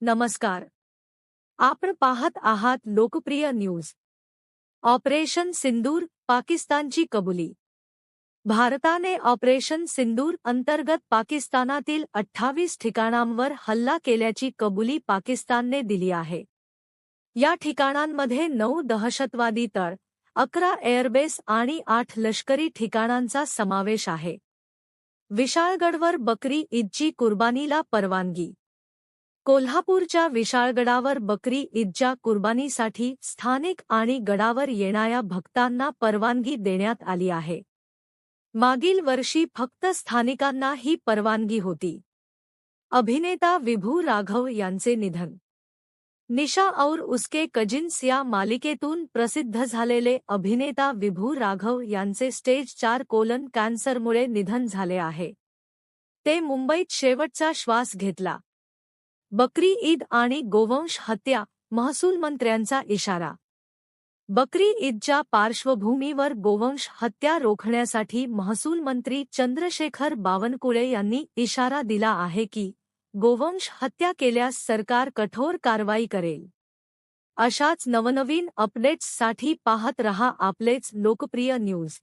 नमस्कार. आपण पाहत आहात लोकप्रिय न्यूज. ऑपरेशन सिंदूर पाकिस्तानची कबुली. भारताने ऑपरेशन सिंदूर अंतर्गत पाकिस्तानातील अठ्ठावीस ठिकाणांवर हल्ला केल्याची कबुली पाकिस्तानने दिली आहे. या ठिकाणांमध्ये नऊ दहशतवादी तळ अकरा एअरबेस आणि आठ लष्करी ठिकाणांचा समावेश आहे. विशाळगडवर बकरी ईदची कुर्बानीला परवानगी. कोल्हापूरच्या विशाळगडावर बकरी ईदच्या कुर्बानीसाठी स्थानिक आणि गडावर येणाऱ्या भक्तांना परवानगी देण्यात आली आहे. मागील वर्षी फक्त स्थानिकांना ही परवानगी होती. अभिनेता विभू राघव यांचे निधन. निशा और उसके कजिन्स या मालिकेतून प्रसिद्ध झालेले अभिनेता विभू राघव यांचे स्टेज चार कोलन कॅन्सरमुळे निधन झाले आहे. ते मुंबईत शेवटचा श्वास घेतला. बकरी ईद आणि गोवंश हत्या महसूल मंत्र्यांचा इशारा. बकरी ईदच्या पार्श्वभूमीवर गोवंश हत्या रोखण्यासाठी महसूल मंत्री चंद्रशेखर बावनकुळे यांनी इशारा दिला आहे की गोवंश हत्या केल्यास सरकार कठोर कारवाई करेल. अशाच नवनवीन अपडेट्ससाठी पाहत रहा आपलेच लोकप्रिय न्यूज.